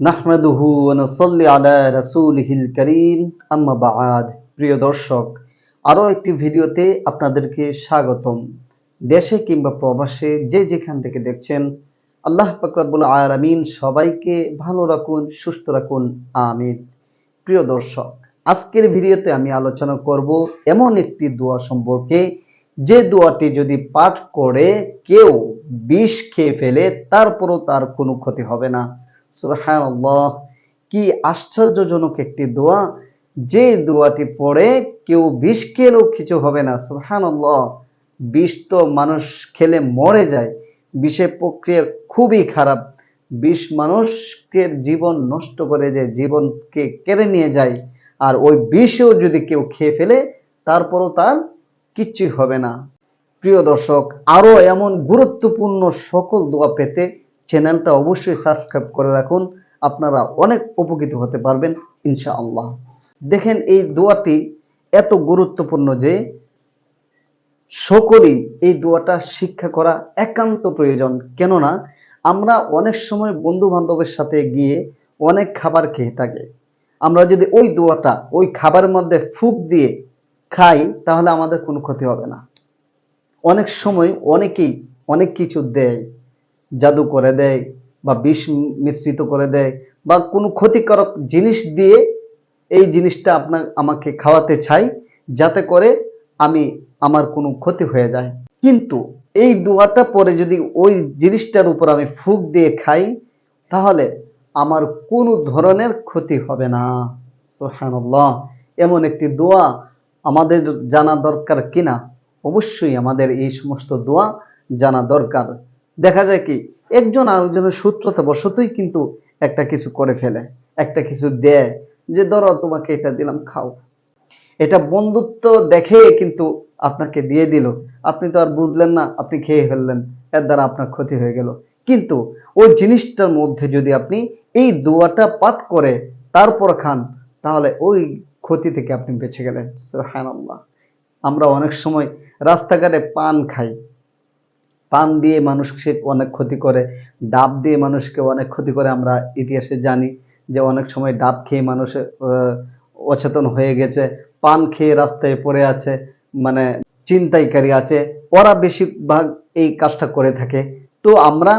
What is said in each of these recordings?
নাহমাদুহু ওয়া নুসাল্লি আলা রাসূলিহিল কারীম, আম্মা বা'দ প্রিয় দর্শক আরও একটি ভিডিওতে আপনাদেরকে স্বাগতম। দেশে কিংবা প্রবাসে যে যেখান থেকে দেখছেন, আল্লাহ সবাইকে ভালো রাখুন, সুস্থ রাখুন, আমিন। প্রিয় দর্শক, আজকের ভিডিওতে আমি আলোচনা করব এমন একটি দোয়া সম্পর্কে। যে দোয়াটি যদি পাঠ করে কেউ বিষ খেয়ে ফেলে, তারপরও তার কোনো ক্ষতি হবে না। কি আশ্চর্যজনক একটি দোয়া। যে দোয়াটি পড়ে কেউ বিষ খেলেও কিছু হবে না, সুবহানাল্লাহ। বিষ তো মানুষ খেলে মরে যায়, বিষের প্রক্রিয়া খুবই খারাপ। বিষ মানুষকে জীবন নষ্ট করে যে জীবনকে কেড়ে নিয়ে যায়, আর ওই বিষও যদি কেউ খেয়ে ফেলে, তারপরও তার কিচ্ছুই হবে না। প্রিয় দর্শক আরও এমন গুরুত্বপূর্ণ সকল দোয়া পেতে চ্যানেলটা অবশ্যই সাবস্ক্রাইব করে রাখুন। আপনারা অনেক উপকৃত হতে পারবেন, ইনশাআল্লাহ। দেখেন, এই দোয়াটি এত গুরুত্বপূর্ণ যে সকলেই এই দোয়াটা শিক্ষা করা একান্ত প্রয়োজন। কেননা, আমরা অনেক সময় বন্ধু বান্ধবের সাথে গিয়ে অনেক খাবার খেয়ে থাকি। আমরা যদি ওই দোয়াটা ওই খাবারের মধ্যে ফুক দিয়ে খাই, তাহলে আমাদের কোনো ক্ষতি হবে না। অনেক সময় অনেকেই অনেক কিছু দেয়। জাদু করে দেয় বা বিষ মিশ্রিত করে দেয় বা কোনো ক্ষতিকারক জিনিস দিয়ে এই জিনিসটা আপনার আমাকে খাওয়াতে চাই, যাতে করে আমি আমার কোনো ক্ষতি হয়ে যায়। কিন্তু এই দোয়াটা পরে যদি ওই জিনিসটার উপর আমি ফুক দিয়ে খাই, তাহলে আমার কোনো ধরনের ক্ষতি হবে না। সুবহানাল্লাহ। এমন একটি দোয়া আমাদের জানা দরকার কিনা? অবশ্যই আমাদের এই সমস্ত দোয়া জানা দরকার। দেখা যায় কি, একজন আরেকজনের সূত্রতা বশতই কিন্তু একটা কিছু করে ফেলে, একটা কিছু দেয় যে, ধরো তোমাকে এটা দিলাম, খাও। এটা বন্ধুত্ব দেখে কিন্তু আপনাকে দিয়ে দিল। আপনি তো আর বুঝলেন না, আপনি খেয়ে ফেললেন, এর দ্বারা আপনার ক্ষতি হয়ে গেল। কিন্তু ওই জিনিসটার মধ্যে যদি আপনি এই দোয়াটা পাঠ করে তারপর খান, তাহলে ওই ক্ষতি থেকে আপনি বেঁচে গেলেন। সুবহানাল্লাহ। আমরা অনেক সময় রাস্তাঘাটে পান খাই। পান দিয়ে মানুষকে অনেক ক্ষতি করে, ডাব দিয়ে মানুষকে অনেক ক্ষতি করে আমরা ইতিহাসে জানি যে অনেক সময় ডাব খেয়ে মানুষ অচেতন হয়ে গেছে, পান খেয়ে রাস্তায় পড়ে আছে মানে চিন্তাইকারী আছে, ওরা বেশিরভাগ এই কাজটা করে থাকে। তো আমরা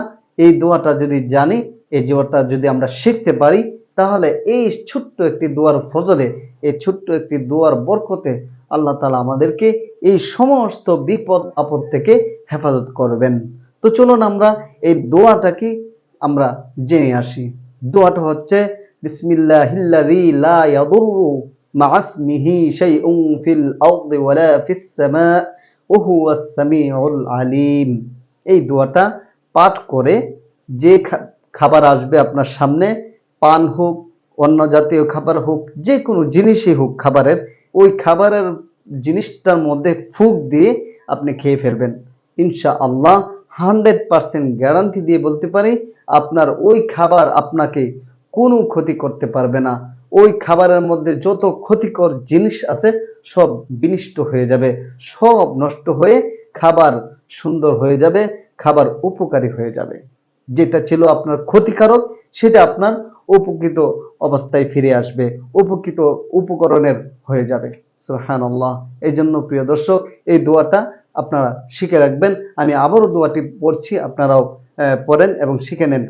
এই দোয়াটা যদি জানি, এই দোয়াটা যদি আমরা শিখতে পারি, তাহলে এই ছোট্ট একটি দোয়ার ফজলে, এই ছোট্ট একটি দোয়ার বরকতে আল্লাহ তালা আমাদেরকে এই সমস্ত বিপদ, আপদ থেকে হেফাজত করবেন। তো চলুন আমরা এই দোয়াটাকে আমরা জেনে আসি। দোয়াটা হচ্ছে, বিসমিল্লাহিল্লাযী এই দোয়াটা পাঠ করে যে খাবার আসবে আপনার সামনে, পান হোক অন্য জাতীয় খাবার হোক যে কোনো জিনিসই হোক খাবারের, ওই খাবারের জিনিসটার মধ্যে ফুক দিয়ে আপনি খেয়ে ফেলবেন। ইনশা আল্লাহ হান্ড্রেড পার্সেন্ট গ্যারান্টি দিয়ে বলতে পারি, আপনার ওই খাবার আপনাকে কোনো ক্ষতি করতে পারবে না। ওই খাবারের মধ্যে যত ক্ষতিকর জিনিস আছে, সব বিনিষ্ট হয়ে যাবে। সব নষ্ট হয়ে খাবার সুন্দর হয়ে যাবে, খাবার উপকারী হয়ে যাবে। যেটা ছিল আপনার ক্ষতিকারক, সেটা আপনার উপকৃত অবস্থায় ফিরে আসবে, উপকৃত উপকরণের হয়ে যাবে। সুবহানাল্লাহ। এই জন্য প্রিয় দর্শক, এই দোয়াটা আপনারা শিখে রাখবেন। আমি আবারও দোয়াটি পড়ছি, আপনারাও পড়েন এবং শিখে নেন।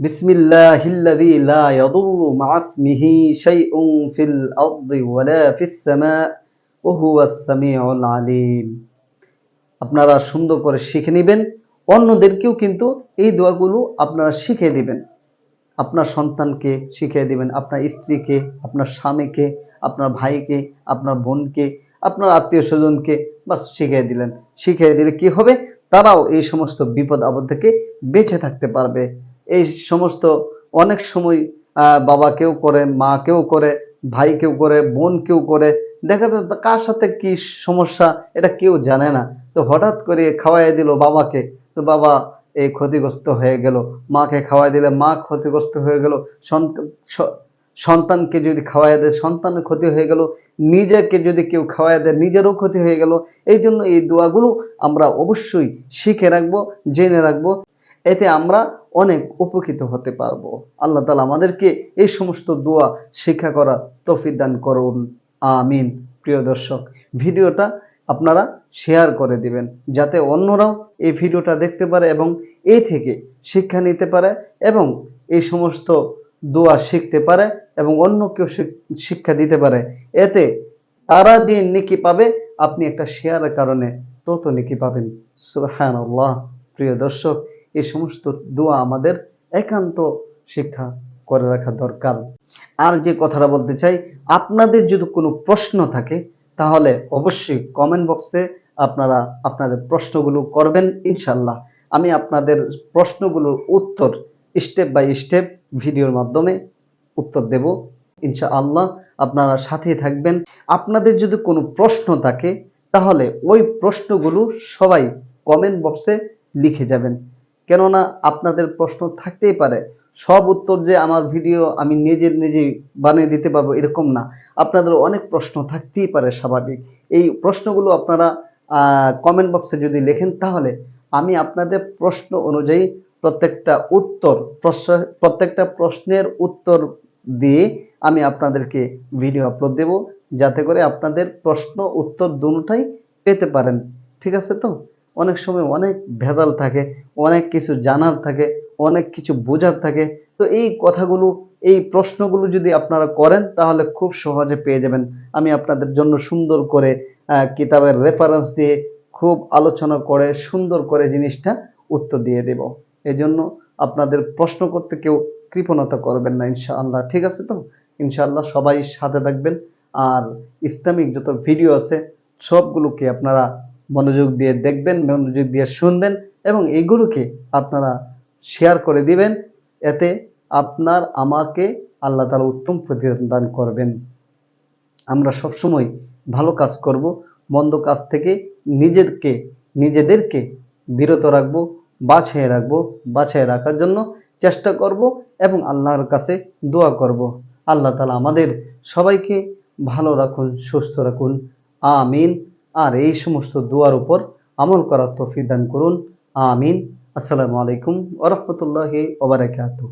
বিসমিল্লাহিল্লাযী লা ইয়াদুররু মা ইসমিহি শাইউন ফিল আরদি ওয়ালা ফিস সামা ওয়া হুয়াস সামিউল আলিম। আপনারা সুন্দর করে শিখে নেবেন। অন্যদেরকেও কিন্তু এই দোয়াগুলো আপনারা শিখে দিবেন। আপনার সন্তানকে শিখিয়ে দিবেন আপনার স্ত্রীকে আপনার স্বামীকে আপনার ভাইকে আপনার বোনকে আপনার আত্মীয় স্বজনকে বা শিখিয়ে দিলেন। শিখিয়ে দিলে কি হবে? তারাও এই সমস্ত বিপদ আপদ থেকে বেঁচে থাকতে পারবে। এই সমস্ত অনেক সময় আহ, বাবা কেউ করে মা কেউ করে ভাই কেউ করে বোন কেউ করে। দেখা তো কার সাথে কি সমস্যা এটা কেউ জানে না। তো হঠাৎ করে খাওয়াই দিল বাবাকে বাবা, এই ক্ষতিগ্রস্ত হয়ে গেল। মাকে খাওয়াই দিলে মা ক্ষতিগ্রস্ত হয়ে গেল। সন্তানকে যদি খাওয়াই দেয়, সন্তানের ক্ষতি হয়ে গেল। নিজেকে যদি কেউ খাওয়াই দেয়, নিজেরও ক্ষতি হয়ে গেল। এই জন্য এই দোয়াগুলো আমরা অবশ্যই শিখে রাখব, জেনে রাখব। এতে আমরা অনেক উপকৃত হতে পারব। আল্লাহ তালা আমাদেরকে এই সমস্ত দোয়া, শিক্ষা করার তফিদান করুন। আমিন। প্রিয় দর্শক, ভিডিওটা আপনারা শেয়ার করে দিবেন, যাতে অন্যরাও এই ভিডিওটা দেখতে পারে এবং এই থেকে শিক্ষা নিতে পারে এবং এই সমস্ত দোয়া শিখতে পারে এবং অন্য কেউ শিক- শিক্ষা দিতে পারে। এতে তারা যে নেকি পাবে, আপনি একটা শেয়ারের কারণে তত নেকি পাবেন। সুহান আল্লাহ প্রিয় দর্শক, এই সমস্ত দোয়া আমাদের একান্ত শিক্ষা করে রাখা দরকার। আর যে কথাটা বলতে চাই, আপনাদের যদি কোনো প্রশ্ন থাকে, তাহলে অবশ্যই কমেন্ট বক্সে আপনারা আপনাদের প্রশ্নগুলো করবেন, ইনশাল্লাহ। আমি আপনাদের প্রশ্নগুলোর উত্তর স্টেপ বাই স্টেপ ভিডিওর মাধ্যমে উত্তর দেব, ইনশাআল্লাহ। আপনারা সাথেই থাকবেন। আপনাদের যদি কোনো প্রশ্ন থাকে, তাহলে ওই প্রশ্নগুলো সবাই কমেন্ট বক্সে লিখে যাবেন। কেননা আপনাদের প্রশ্ন থাকতেই পারে। সব উত্তর যে আমার ভিডিও আমি নিজের নিজেই বানিয়ে দিতে পারব এরকম না। আপনাদের অনেক প্রশ্ন থাকতেই পারে স্বাভাবিক। এই প্রশ্নগুলো আপনারা কমেন্ট বক্সে যদি লেখেন তাহলে আমি আপনাদের প্রশ্ন অনুযায়ী প্রত্যেকটা উত্তর, প্রশ্ন- প্রত্যেকটা প্রশ্নের উত্তর দিয়ে আমি আপনাদেরকে ভিডিও আপলোড দেব। যাতে করে আপনাদের প্রশ্ন, উত্তর দুটাই পেতে পারেন। ঠিক আছে তো? অনেক সময় অনেক ভেজাল থাকে, অনেক কিছু জানার থাকে, অনেক কিছু বোঝার থাকে। তো এই কথাগুলো এই প্রশ্নগুলো যদি আপনারা করেন, তাহলে খুব সহজে পেয়ে যাবেন। আমি আপনাদের জন্য সুন্দর করে কিতাবের রেফারেন্স দিয়ে খুব আলোচনা করে, সুন্দর করে জিনিসটা উত্তর দিয়ে দেব। এই জন্য আপনাদের প্রশ্ন করতে কেউ কৃপণতা করবেন না, ইনশাআল্লাহ। ঠিক আছে তো? ইনশাআল্লাহ সবাই সাথে থাকবেন। আর ইসলামিক যত ভিডিও আছে, সবগুলোকে আপনারা মনোযোগ দিয়ে দেখবেন, মনোযোগ দিয়ে শুনবেন এবং এইগুলোকে আপনারা শেয়ার করে দিবেন। এতে আপনার আমাকে আল্লাহ তালা উত্তম প্রতিদান করবেন। আমরা সবসময় ভালো কাজ করব, মন্দ কাজ থেকে নিজেদেরকে নিজেদেরকে বিরত রাখব, বাছাই রাখব, বাছাই রাখার জন্য চেষ্টা করব এবং আল্লাহর কাছে দোয়া করব। আল্লাহ তালা আমাদের সবাইকে ভালো রাখুন, সুস্থ রাখুন। আমিন। আর এই সমস্ত দোয়ার উপর আমল করার তৌফিক দান করুন। আমিন। আসসালামু আলাইকুম ওরহমতুল্লাহি ওবরাকাতুহ